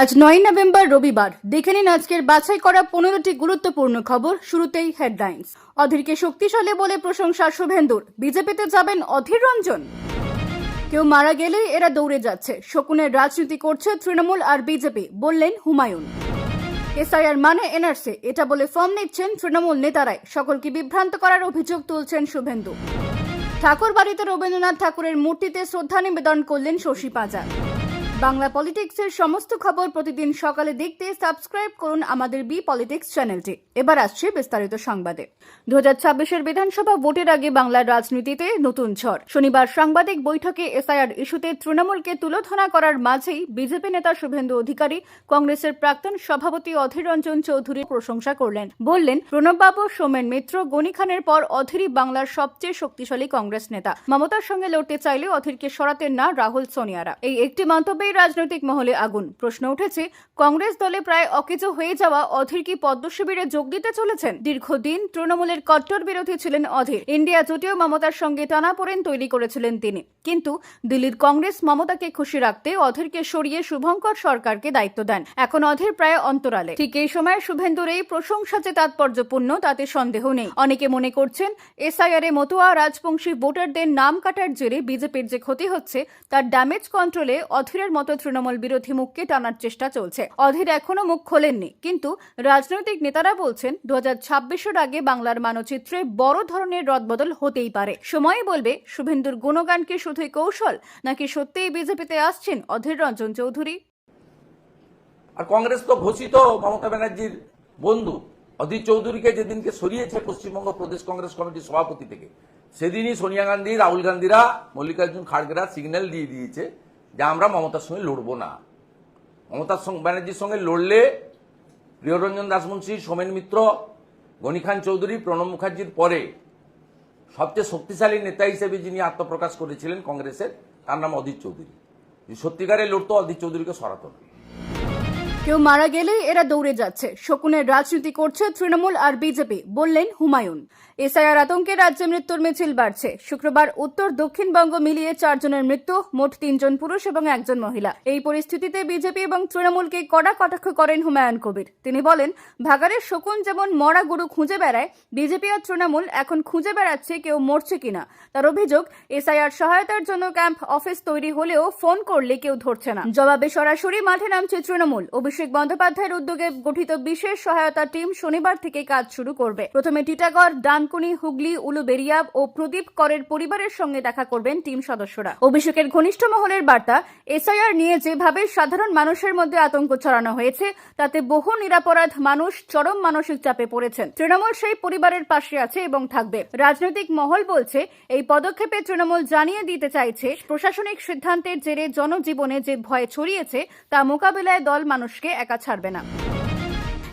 আজ নয় নভেম্বর রবিবার। দেখে নিন আজকের বাছাই করা পনেরোটি গুরুত্বপূর্ণ খবর, শুরুতেই হেডলাইন্স অধীরকে শক্তিশালী বলে প্রশংসা শুভেন্দুর। বিজেপিতে যাবেন অধীর রঞ্জন। কেউ মারা গেলেই এরা দৌড়ে যাচ্ছে। শকুনের রাজনীতি করছে তৃণমূল আর বিজেপি, বললেন হুমায়ুন। এসআইআর মানে এনআরসি। এটা বলে ফর্ম নিচ্ছেন তৃণমূল নেতারাই। সকলকে বিভ্রান্ত করার অভিযোগ তুলছেন শুভেন্দু। ঠাকুর বাড়িতে রবীন্দ্রনাথ ঠাকুরের মূর্তিতে শ্রদ্ধা নিবেদন করলেন শশী পাজার বাংলা পলিটিক্সের সমস্ত খবর প্রতিদিন সকালে দেখতে সাবস্ক্রাইব করুন আমাদের বি পলিটিক্স চ্যানেলটি। এবার আসছে বিস্তারিত সংবাদে। দু হাজার ছাব্বিশের বিধানসভা ভোটের আগে বাংলার রাজনীতিতে নতুন ঝড়। শনিবার সাংবাদিক বৈঠকে এসআইআর ইস্যুতে তৃণমূলকে তুলোধনা করার মাঝেই বিজেপি নেতা শুভেন্দু অধিকারী কংগ্রেসের প্রাক্তন সভাপতি অধীর রঞ্জন চৌধুরীর প্রশংসা করলেন। বললেন, প্রণববাবু, সোমেন মিত্র গণি খানের পর অধীরই বাংলার সবচেয়ে শক্তিশালী কংগ্রেস নেতা। মমতার সঙ্গে লড়তে চাইলে অধীরকে সরাতেন না রাহুল সোনিয়ারা। এই একটি মন্তব্যেই রাজনৈতিক মহলে আগুন। প্রশ্ন উঠেছে, কংগ্রেস দলে প্রায় অকেজো হয়ে যাওয়া অধীর কি পদ্ম শিবিরে যোগ দিতে চলেছেন? দীর্ঘদিন তৃণমূলের কট্টর বিরোধী ছিলেন অধীর। ইন্ডিয়া জোটেও মমতার সঙ্গে টানাপোড়েন তৈরি করেছিলেন তিনি। কিন্তু দিল্লির কংগ্রেস মমতাকে খুশি রাখতে অধীরকে সরিয়ে শুভঙ্কর সরকারকে দায়িত্ব দেন। এখন অধীর প্রায় অন্তরালে। ঠিক এই সময় শুভেন্দুর এই প্রশংসা যে তাৎপর্যপূর্ণ, তাতে সন্দেহ নেই। অনেকে মনে করছেন, এসআইআর এ মতুয়া রাজবংশী ভোটারদের নাম কাটার জেরে বিজেপির যে ক্ষতি হচ্ছে, তার ড্যামেজ কন্ট্রোলে অধীরের মতো তৃণমূল বিরোধী মুখকে টানার চেষ্টা চলছে। অধীর এখনও মুখ খোলেননি। কিন্তু রাজনৈতিক নেতারা বলছেন দু হাজার আগে বাংলার মানচিত্রে বড় ধরনের রদবদল হতেই পারে। সময় বলবে, শুভেন্দুর গুণগান কি শুধুই কৌশল, নাকি সত্যিই বিজেপিতে আসছেন অধীর রঞ্জন চৌধুরী? আর কংগ্রেস তো ঘোষিত, মমতা ব্যানার্জির বন্ধু। অধীর চৌধুরীকে যেদিনকে সরিয়েছে পশ্চিমবঙ্গ প্রদেশ কংগ্রেস কমিটির সভাপতি থেকে, সেদিনই সোনিয়া গান্ধী, রাহুল গান্ধীরা মল্লিকার্জুন খাড়গেরা সিগন্যাল দিয়ে দিয়েছে যে আমরা মমতার সঙ্গে লড়বো না। মমতার ব্যানার্জির সঙ্গে লড়লে প্রিয়রঞ্জন দাসমুন্সী সোমেন মিত্র গণি খান চৌধুরী, প্রণব মুখার্জির পরে সবচেয়ে শক্তিশালী নেতা হিসেবে যিনি আত্মপ্রকাশ করেছিলেন কংগ্রেসের, তার নাম অধীর চৌধুরী। সত্যিকারে লড়তো অধীর চৌধুরীকে সরাতো না। কেউ মারা গেলেই এরা দৌড়ে যাচ্ছে। শকুনের রাজনীতি করছে তৃণমূল আর বিজেপি, বললেন হুমায়ুন। এসআইআর আতঙ্কে রাজ্যে মৃত্যুর মিছিল বাড়ছে। শুক্রবার উত্তর দক্ষিণবঙ্গ মিলিয়ে চারজনের মৃত্যু, মোট তিনজন পুরুষ এবং একজন মহিলা। এই পরিস্থিতিতে বিজেপি এবং তৃণমূলকে কড়া কটাক্ষ করেন হুমায়ুন কবির। তিনি বলেন ভাগাড়ের শকুন যেমন মরা গরু খুঁজে বেড়ায়, বিজেপি আর তৃণমূল এখন খুঁজে বেড়াচ্ছে কেউ মরছে কিনা তার অভিযোগ, এসআইআর সহায়তার জন্য ক্যাম্প অফিস তৈরি হলেও ফোন করলে কেউ ধরছে না। জবাবে সরাসরি মাঠে নামছে তৃণমূল। অভিষেক বন্দ্যোপাধ্যায়ের উদ্যোগে গঠিত বিশেষ সহায়তা টিম শনিবার থেকে কাজ শুরু করবে। প্রথমে টিটাগড়, ডানকুনি, হুগলি উলুবেরিয়া ও প্রদীপ করের পরিবারের সঙ্গে দেখা করবেন টিম সদস্যরা। অভিষেকের ঘনিষ্ঠ মহলের বার্তা, এসআইআর নিয়ে যেভাবে সাধারণ মানুষের মধ্যে আতঙ্ক ছড়ানো হয়েছে, তাতে বহু নিরাপরাধ মানুষ চরম মানসিক চাপে পড়েছেন। তৃণমূল সেই পরিবারের পাশে আছে এবং থাকবে। রাজনৈতিক মহল বলছে, এই পদক্ষেপে তৃণমূল জানিয়ে দিতে চাইছে, প্রশাসনিক সিদ্ধান্তের জেরে জনজীবনে যে ভয় ছড়িয়েছে, তা মোকাবেলায় দল মানুষকে একা ছাড়বে না।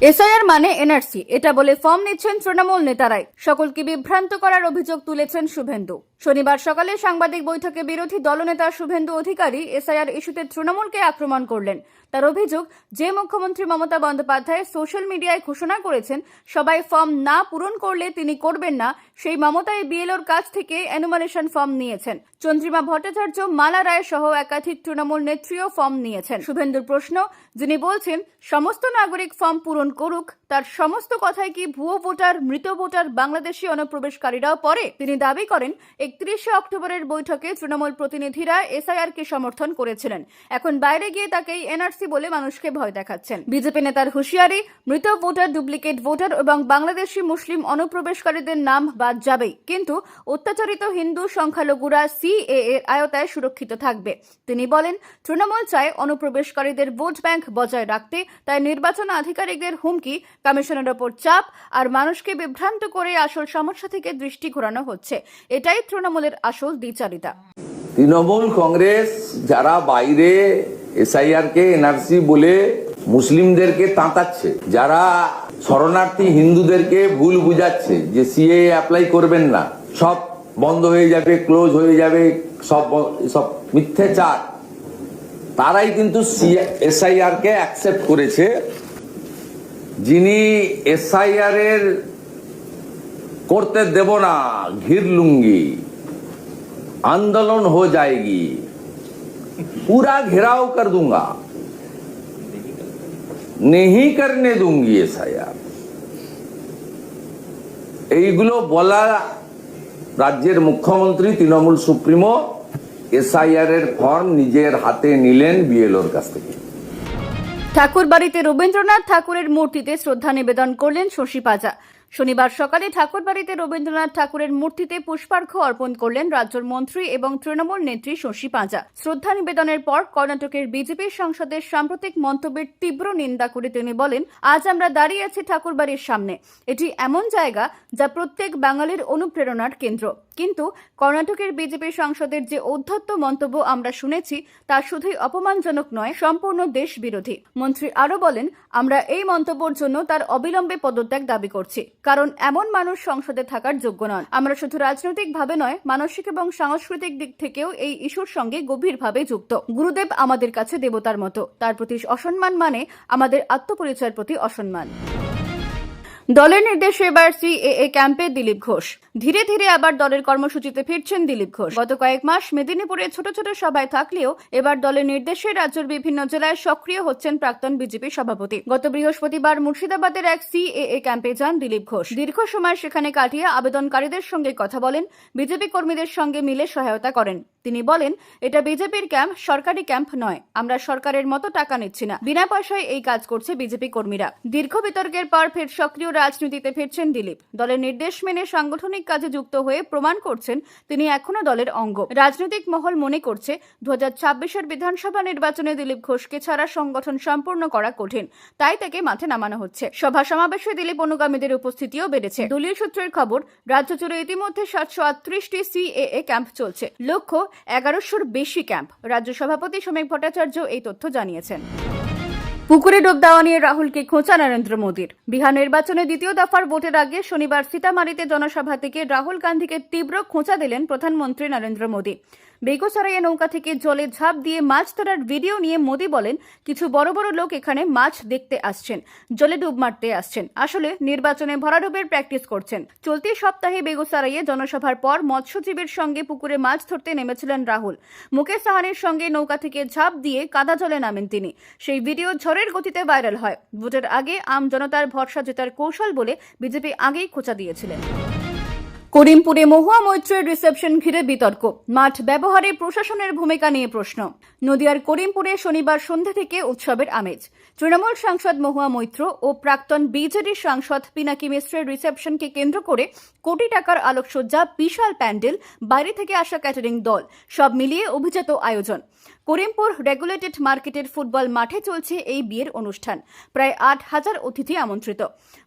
এসআইআর মানে এনআরসি, এটা বলে ফর্ম নিচ্ছেন তৃণমূল নেতারাই। সকলকে বিভ্রান্ত করার অভিযোগ তুলেছেন শুভেন্দু। শনিবার সকালে সাংবাদিক বৈঠকে বিরোধী দলনেতা শুভেন্দু অধিকারী এসআইআর ইস্যুতে তৃণমূলকে আক্রমণ করলেন। তার অভিযোগ, যে মুখ্যমন্ত্রী মমতা বন্দ্যোপাধ্যায় সোশ্যাল মিডিয়ায় ঘোষণা করেছেন, সবাই ফর্ম না পূরণ করলে তিনি করবেন না, সেই মমতাই বিএলওর কাছ থেকে অ্যানুমালেশন ফর্ম নিয়েছেন। চন্দ্রিমা ভট্টাচার্য, মালা রায় সহ একাধিক তৃণমূল নেত্রীও ফর্ম নিয়েছেন। শুভেন্দুর প্রশ্ন, যিনি বলছেন, সমস্ত নাগরিক ফর্ম পূরণ করুক, তার সমস্ত কথায় কি ভুয়ো ভোটার, মৃত ভোটার, বাংলাদেশি অনুপ্রবেশকারীরাও পরে তিনি দাবি করেন একত্রিশে অক্টোবরের বৈঠকে তৃণমূল প্রতিনিধিরা এসআইআর কে সমর্থন করেছিলেন। এখন বাইরে গিয়ে তাকেই এনআরসি বলে মানুষকে ভয় দেখাচ্ছেন। বিজেপি নেতার হুঁশিয়ারি, মৃত ভোটার, ডুপ্লিকেট ভোটার এবং বাংলাদেশি মুসলিম অনুপ্রবেশকারীদের নাম বাদ যাবেই। কিন্তু অত্যাচারিত হিন্দু সংখ্যালঘুরা সিএ এর আয়তায় সুরক্ষিত থাকবে। তিনি বলেন, তৃণমূল চায় অনুপ্রবেশকারীদের ভোট ব্যাংক বজায় রাখতে। তাই নির্বাচন আধিকারিকদের হুমকি, কমিশনের ওপর চাপ আর মানুষকে বিভ্রান্ত করে আসল সমস্যা থেকে দৃষ্টি ঘোরানো হচ্ছে। এটাই তৃণমূলের আসল দ্বিচারিতা তৃণমূল কংগ্রেস যারা বাইরে এসআইআর কে এনআরসি বলে মুসলিমদেরকে তাঁতাচ্ছে, যারা শরণার্থী হিন্দুদেরকে ভুল বুঝাচ্ছে যে সিএ অ্যাপ্লাই করবেন না, সব বন্ধ হয়ে যাবে ক্লোজ হয়ে যাবে, সব সব মিথ্যে চার তারাই কিন্তু এসআইআর কে অ্যাকসেপ্ট করেছে। যিনি এসআইআর এর করতে দেব না ঘির লুঙ্গি आंदोलन हो जाएगी पूरा घेराव कर दूंगा नहीं करने दूंगी एसआईआर এইগুলো বলা রাজ্যের মুখ্যমন্ত্রী তৃণমূল সুপ্রিমো এসআইআর এর ফর্ম নিজের হাতে নিলেন বিএলওর কাছ থেকে ঠাকুর বাড়িতে রবীন্দ্রনাথ ঠাকুরের মূর্তিতে শ্রদ্ধা নিবেদন করলেন শশী পাজা শনিবার সকালে ঠাকুরবাড়িতে রবীন্দ্রনাথ ঠাকুরের মূর্তিতে পুষ্পার্ঘ্য অর্পণ করলেন রাজ্যের মন্ত্রী এবং তৃণমূল নেত্রী শশী পাঁজা। শ্রদ্ধা নিবেদনের পর কর্ণাটকের বিজেপি সাংসদের সাম্প্রতিক মন্তব্যের তীব্র নিন্দা করে তিনি বলেন, আজ আমরা দাঁড়িয়ে আছি ঠাকুরবাড়ির সামনে। এটি এমন জায়গা যা প্রত্যেক বাঙালির অনুপ্রেরণার কেন্দ্র। কিন্তু কর্ণাটকের বিজেপি সাংসদের যে ঔদ্ধত্য মন্তব্য আমরা শুনেছি, তা শুধুই অপমানজনক নয়, সম্পূর্ণ দেশ বিরোধী মন্ত্রী আরও বলেন আমরা এই মন্তব্যের জন্য তার অবিলম্বে পদত্যাগ দাবি করছি, কারণ এমন মানুষ সংসদে থাকার যোগ্য নন। আমরা শুধু রাজনৈতিকভাবে নয়, মানসিক এবং সাংস্কৃতিক দিক থেকেও এই ইস্যুর সঙ্গে গভীরভাবে যুক্ত। গুরুদেব আমাদের কাছে দেবতার মতো, তার প্রতি অসম্মান মানে আমাদের আত্মপরিচয়ের প্রতি অসম্মান। দলের নির্দেশে এবার সিএএ ক্যাম্পে দিলীপ ঘোষ। ধীরে ধীরে আবার দলের কর্মসূচিতে ফিরছেন দিলীপ ঘোষ। গত কয়েক মাস মেদিনীপুরে ছোট ছোট সভায় থাকলেও এবার দলের নির্দেশে রাজ্যের বিভিন্ন জেলায় সক্রিয় হচ্ছেন প্রাক্তন বিজেপি সভাপতি। গত বৃহস্পতিবার মুর্শিদাবাদের এক সিএএ ক্যাম্পে যান দিলীপ ঘোষ। দীর্ঘ সময় সেখানে কাটিয়ে আবেদনকারীদের সঙ্গে কথা বলেন, বিজেপি কর্মীদের সঙ্গে মিলে সহায়তা করেন। তিনি বলেন, এটা বিজেপির ক্যাম্প, সরকারি ক্যাম্প নয়। আমরা সরকারের মতো টাকা নিচ্ছি না। বিনা পয়সায় এই কাজ করছে বিজেপি কর্মীরা। দীর্ঘ বিতর্কের পর ফের সক্রিয় রাজনীতিতে ফিরছেন দিলীপ। দলের নির্দেশ মেনে সাংগঠনিক কাজে যুক্ত হয়ে প্রমাণ করছেন তিনি এখনও দলের অঙ্গ। রাজনৈতিক মহল মনে করছে দু হাজার বিধানসভা নির্বাচনে দিলীপ ঘোষকে ছাড়া সংগঠন সম্পূর্ণ করা কঠিন। তাই তাকে মাঠে নামানো হচ্ছে। সভা সমাবেশে দিলীপ অনুগামীদের উপস্থিতিও বেড়েছে। দলীয় সূত্রের খবর, রাজ্য জুড়ে ইতিমধ্যে সাতশো আটত্রিশটি সিএএ ক্যাম্প চলছে। লক্ষ্য এগারোশোর বেশি ক্যাম্প। রাজ্য সভাপতি সোমেক ভট্টাচার্য এই তথ্য জানিয়েছেন। পুকুরে ডোব দেওয়া নিয়ে রাহুলকে খোঁচা নরেন্দ্র মোদীর। বিহার নির্বাচনে দ্বিতীয় দফার ভোটের আগে শনিবার সীতামারিতে জনসভা থেকে রাহুল গান্ধীকে তীব্র খোঁচা দিলেন প্রধানমন্ত্রী নরেন্দ্র মোদী। বেগুসরাইয়ে নৌকা থেকে জলে ঝাঁপ দিয়ে মাছ ধরার ভিডিও নিয়ে মোদী বলেন, কিছু বড় বড় লোক এখানে মাছ দেখতে আসছেন, জলে ডুব মারতে আসছেন। আসলে নির্বাচনে ভরাডুবের প্র্যাকটিস করছেন। চলতি সপ্তাহে বেগুসরাইয়ে জনসভার পর মৎস্যজীবীর সঙ্গে পুকুরে মাছ ধরতে নেমেছিলেন রাহুল। মুকেশ সাহানির সঙ্গে নৌকা থেকে ঝাঁপ দিয়ে কাদা জলে নামেন তিনি। সেই ভিডিও ঝড়ের গতিতে ভাইরাল হয়। ভোটের আগে আম জনতার ভরসা জেতার কৌশল বলে বিজেপি আগেই খোঁচা দিয়েছিলেন। করিমপুরে মহুয়া মৈত্রের রিসেপশন ঘিরে বিতর্ক। মাঠ ব্যবহারে প্রশাসনের ভূমিকা নিয়ে প্রশ্ন। নদিয়ার করিমপুরে শনিবার সন্ধ্যা থেকে উৎসবের আমেজ। তৃণমূল সাংসদ মহুয়া মৈত্র ও প্রাক্তন বিজেডি সাংসদ পিনাকি মিশ্রের রিসেপশনকে কেন্দ্র করে কোটি টাকার আলোকসজ্জা, বিশাল প্যান্ডেল, বাইরে থেকে আসা ক্যাটারিং দল, সব মিলিয়ে অভিজাত আয়োজন। করিমপুর রেগুলেটেড মার্কেটের ফুটবল মাঠে চলছে এই বিয়ের অনুষ্ঠান। প্রায় আট হাজার অতিথি আমন্ত্রিত।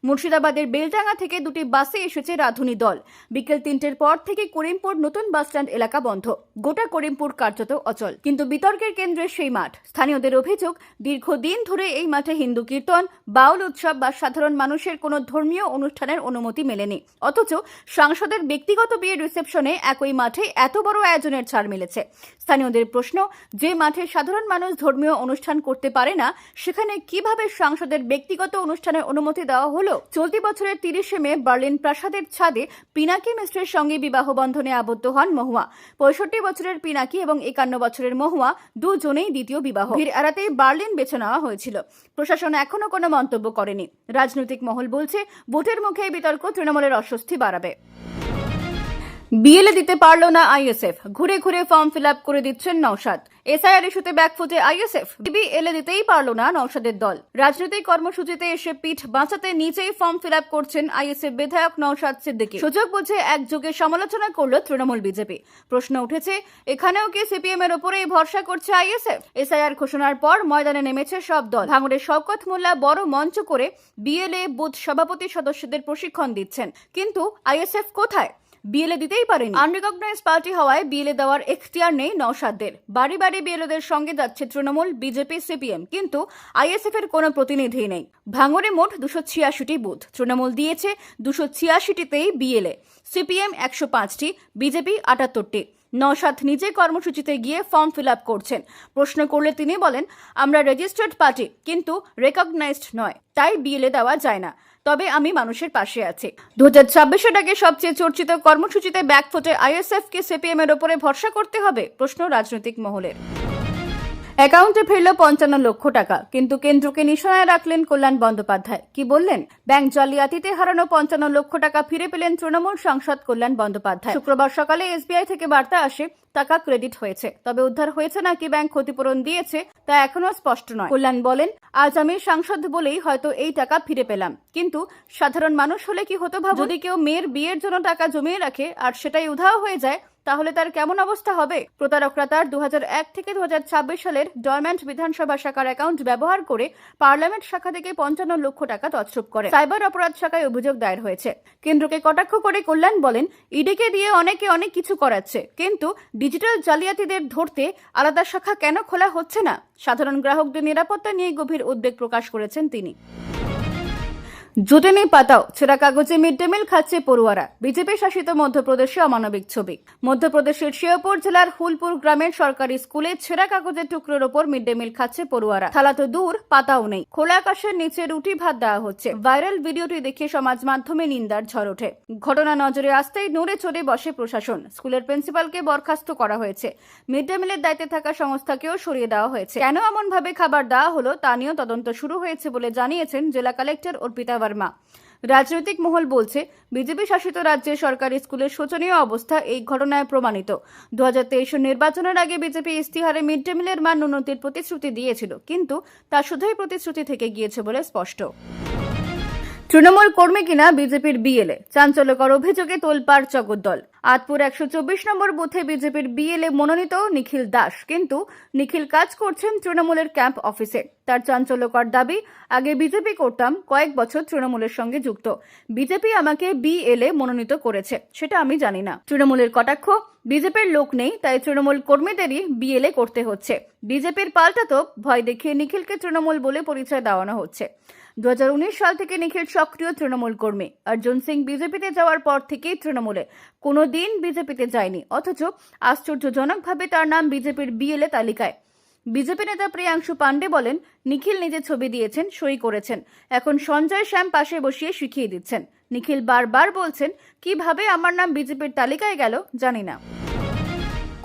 মুর্শিদাবাদের বেলডাঙ্গা থেকে দুটি বাসে এসেছে রাধুনী দল। বিকেল তিনটের পর থেকে করিমপুর নতুন বাসস্ট্যান্ড এলাকা বন্ধ। গোটা করিমপুর কার্যত অচল। কিন্তু বিতর্কের কেন্দ্রে সেই মাঠ। স্থানীয়দের অভিযোগ, দীর্ঘদিন ধরে এই মাঠে হিন্দু কীর্তন, বাউল উৎসব বা সাধারণ মানুষের কোনো ধর্মীয় অনুষ্ঠানের অনুমতি মেলেনি। অথচ সাংসদের ব্যক্তিগত বিয়ের রিসেপশনে একই মাঠে এত বড় আয়োজনের ছাড় মিলেছে। স্থানীয়দের প্রশ্ন, যে মাঠে সাধারণ মানুষ ধর্মীয় অনুষ্ঠান করতে পারে না, সেখানে কীভাবে সাংসদের ব্যক্তিগত অনুষ্ঠানের অনুমতি দেওয়া হলো? চলতি বছরের তিরিশে মে বার্লিন প্রাসাদের ছাদে পিনাকি মিশ্রের সঙ্গে বিবাহ বন্ধনে আবদ্ধ হন মহুয়া। পঁয়ষট্টি বছরের পিনাকি এবং একান্ন বছরের মহুয়া দুজনেই দ্বিতীয় বিবাহ। ভিড় এড়াতেই বার্লিন বেছে নেওয়া হয়েছিল। প্রশাসন এখনও কোনো মন্তব্য করেনি। রাজনৈতিক মহল বলছে, ভোটের মুখে বিতর্ক তৃণমূলের অস্বস্তি বাড়াবে। বিএলএ দিতে পারল না আইএসএফ। ঘুরে ঘুরে ফর্ম ফিল করে দিচ্ছেন নৌসাদ এসআইআর ইস্যুতে ব্যাকফুটে আইএসএফ। এলে দিতেই পারল না নৌসাদের দল। রাজনৈতিক কর্মসূচিতে এসে পিঠ বাঁচাতে নিজেই ফর্ম ফিল আপ করছেন আইএসএফ বিধায়ক নৌসাদ সিদ্দিকী। সুযোগ বুঝে একযোগে সমালোচনা করল তৃণমূল বিজেপি। প্রশ্ন উঠেছে, এখানেও কি সিপিএম এর উপরেই ভরসা করছে আইএসএফ? এসআইআর ঘোষণার পর ময়দানে নেমেছে সব দল। ভাঙড়ের শওকত মোল্লা বড় মঞ্চ করে বিএলএ বুথ সভাপতি সদস্যদের প্রশিক্ষণ দিচ্ছেন। কিন্তু আইএসএফ কোথায়? বিএলএ দিতেই পারেনি। আনরিকগনাইজ পার্টি হওয়ায় বিএলএ দেওয়ার এখতিয়ার নেই নওশাদদের। বাড়ি বাড়ি বিএলএদের সঙ্গে যাচ্ছে তৃণমূল, বিজেপি, সিপিএম। কিন্তু আইএসএফ এর কোনো প্রতিনিধি নেই। ভাঙরে মোট দুশো ছিয়াশিটি বুথ। তৃণমূল দিয়েছে দুশো ছিয়াশিটিতেই বিএলএ সিপিএম একশো পাঁচটি, বিজেপি আটাত্তরটি। নওশাদ নিজে কর্মসূচিতে গিয়ে ফর্ম ফিল আপ করছেন। প্রশ্ন করলে তিনি বলেন, আমরা রেজিস্টার্ড পার্টি, কিন্তু রেকগনাইজড নয়। তাই বিএলএ দেওয়া যায় না। তবে আমি মানুষের পাশে আছি। দু হাজার ছাব্বিশের আগে সবচেয়ে চর্চিত কর্মসূচিতে ব্যাকফুটে আইএসএফ কে সিপিএম এর ওপরে ভরসা করতে হবে প্রশ্ন রাজনৈতিক মহলের। অ্যাকাউন্টে ফিরল পঞ্চান্ন লক্ষ টাকা, কিন্তু কেন্দ্রকে নিশানায় রাখলেন কল্যাণ বন্দ্যোপাধ্যায়। কি বললেন? ব্যাংক জালিয়াতিতে হারানো পঞ্চান্ন লক্ষ টাকা ফিরে পেলেন তৃণমূল সাংসদ কল্যাণ বন্দ্যোপাধ্যায়। শুক্রবার সকালে এসবিআই থেকে বার্তা আসে, টাকা ক্রেডিট হয়েছে। তবে উদ্ধার হয়েছে নাকি ব্যাংক ক্ষতিপূরণ দিয়েছে, তা এখনও স্পষ্ট নয়। কল্যাণ বলেন, আজ আমি সাংসদ বলেই হয়তো এই টাকা ফিরে পেলাম। কিন্তু সাধারণ মানুষ হলে কি হতো ভাব যদি কেউ মেয়ের বিয়ের জন্য টাকা জমিয়ে রাখে আর সেটাই উধাও হয়ে যায় তাহলে তার কেমন অবস্থা হবে? প্রতারকরা তার দুহাজার এক থেকে দুহাজার ছাব্বিশ সালের ডরম্যান্ট বিধানসভা শাখার অ্যাকাউন্ট ব্যবহার করে পার্লামেন্ট শাখা থেকে পঞ্চান্ন লক্ষ টাকা তছরূপ করে। সাইবার অপরাধ শাখায় অভিযোগ দায়ের হয়েছে। কেন্দ্রকে কটাক্ষ করে কল্যাণ বলেন, ইডিকে দিয়ে অনেকে অনেক কিছু করাচ্ছে, কিন্তু ডিজিটাল জালিয়াতিদের ধরতে আলাদা শাখা কেন খোলা হচ্ছে না? সাধারণ গ্রাহকদের নিরাপত্তা নিয়ে গভীর উদ্বেগ প্রকাশ করেছেন তিনি। জুটেনি পাতাও, ছেঁড়া কাগজে মিড ডে মিল খাচ্ছে পড়ুয়ারা। বিজেপি শাসিত মধ্যপ্রদেশে অমানবিক ছবি। মধ্যপ্রদেশের শিয়পুর জেলার হুলপুর গ্রামের সরকারি স্কুলে ছেঁড়া কাগজের টুকরোর ওপর মিড ডে মিল খাচ্ছে পড়ুয়ারা। থালা তো দূর, পাতাও নেই। খোলা আকাশের নিচে রুটি ভাত দেওয়া হচ্ছে। ভাইরাল ভিডিওটি দেখে সমাজ মাধ্যমে নিন্দার ঝড় ওঠে। ঘটনা নজরে আসতেই নড়ে চড়ে বসে প্রশাসন। স্কুলের প্রিন্সিপালকে বরখাস্ত করা হয়েছে। মিড ডে মিলের দায়িত্বে থাকা সংস্থাকেও সরিয়ে দেওয়া হয়েছে। কেন এমন ভাবে খাবার দেওয়া হলো তা নিয়েও তদন্ত শুরু হয়েছে বলে জানিয়েছেন জেলা কালেক্টর অর্পিতা বর্মা রাজনৈতিক মহল বলছে, বিজেপি শাসিত রাজ্যের সরকারি স্কুলের শোচনীয় অবস্থা এই ঘটনায় প্রমাণিত। দু হাজার নির্বাচনের আগে বিজেপি ইস্তিহারে মিড ডে মিলের মান উন্নতির প্রতিশ্রুতি দিয়েছিল, কিন্তু তা শুধুই প্রতিশ্রুতি থেকে গিয়েছে বলে স্পষ্ট। তৃণমূল কর্মী কিনা বিজেপির বিএলএ? চাঞ্চল্যকর অভিযোগে তোলপাড় জগদ্দল। আতপুর একশো চব্বিশ নম্বর বুথে বিজেপির বিএলএ মনোনীত নিখিল দাস, কিন্তু নিখিল কাজ করছেন তৃণমূলের ক্যাম্প অফিসে। তার চাঞ্চল্যকর দাবি। আগে বিজেপি করতাম, কয়েক বছর তৃণমূলের সঙ্গে যুক্ত। বিজেপি আমাকে বিএলএ মনোনীত করেছে, সেটা আমি জানি না। তৃণমূলের কটাক্ষ, বিজেপির লোক নেই, তাই তৃণমূল কর্মীদেরই বিএলএ করতে হচ্ছে। বিজেপির পাল্টাতো ভয় দেখিয়ে নিখিলকে তৃণমূল বলে পরিচয় দেওয়ানো হচ্ছে। দু হাজার উনিশ সাল থেকে নিখিল সক্রিয় তৃণমূল কর্মী। অর্জুন সিং বিজেপিতে যাওয়ার পর থেকেই তৃণমূলে। কোনো দিন বিজেপিতে যায়নি, অথচ আশ্চর্যজনকভাবে তার নাম বিজেপির বিএলএ তালিকায়। বিজেপি নেতা প্রিয়াংশু পাণ্ডে বলেন, নিখিল নিজে ছবি দিয়েছেন, সই করেছেন। এখন সঞ্জয় শ্যাম পাশে বসিয়ে শিখিয়ে দিচ্ছেন। নিখিল বারবার বলছেন, কীভাবে আমার নাম বিজেপির তালিকায় গেল, জানি না।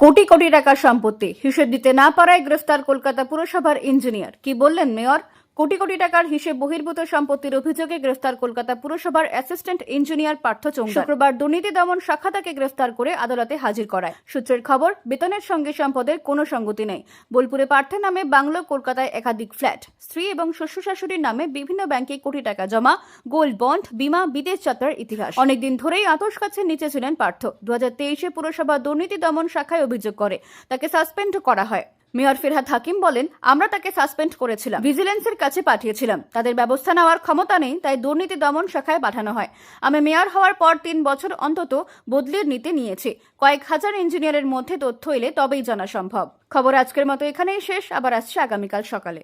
কোটি কোটি টাকার সম্পত্তি, হিসেব দিতে না পারায় গ্রেফতার কলকাতা পুরসভার ইঞ্জিনিয়ার। কি বললেন মেয়র? কোটি কোটি টাকার হিসেব বহির্ভূত সম্পত্তির অভিযোগে গ্রেফতার কলকাতা পুরসভার অ্যাসিস্ট্যান্ট ইঞ্জিনিয়ার পার্থ চৌংরা শুক্রবার দুর্নীতি দমন শাখা তাকে গ্রেফতার করে আদালতে হাজির করায়। সূত্রের খবর, বেতনের সঙ্গে সম্পদের কোনো সঙ্গতি নেই। বোলপুরে পার্থের নামে বাংলো কলকাতায় একাধিক ফ্ল্যাট। স্ত্রী এবং শ্বশুর শাশুড়ির নামে বিভিন্ন ব্যাংকে কোটি টাকা জমা, গোল্ড বন্ড, বিমা, বিদেশ যাত্রার ইতিহাস। অনেকদিন ধরেই আতস কাছের নিচে ছিলেন পার্থ। দু হাজার তেইশে পুরসভা দুর্নীতি দমন শাখায় অভিযোগ করে। তাকে সাসপেন্ড করা হয়। মেয়র ফিরহাদ হাকিম বলেন, আমরা তাকে সাসপেন্ড করেছিলাম। ভিজিলেন্সের কাছে পাঠিয়েছিলাম। তাদের ব্যবস্থা নেওয়ার ক্ষমতা নেই, তাই দুর্নীতি দমন শাখায় পাঠানো হয়। আমি মেয়র হওয়ার পর তিন বছর অন্তত বদলির নীতি নিয়েছি। কয়েক হাজার ইঞ্জিনিয়ারের মধ্যে তথ্য এলে তবেই জানা সম্ভব। খবর আজকের মতো এখানেই শেষ। আবার আসছে আগামীকাল সকালে।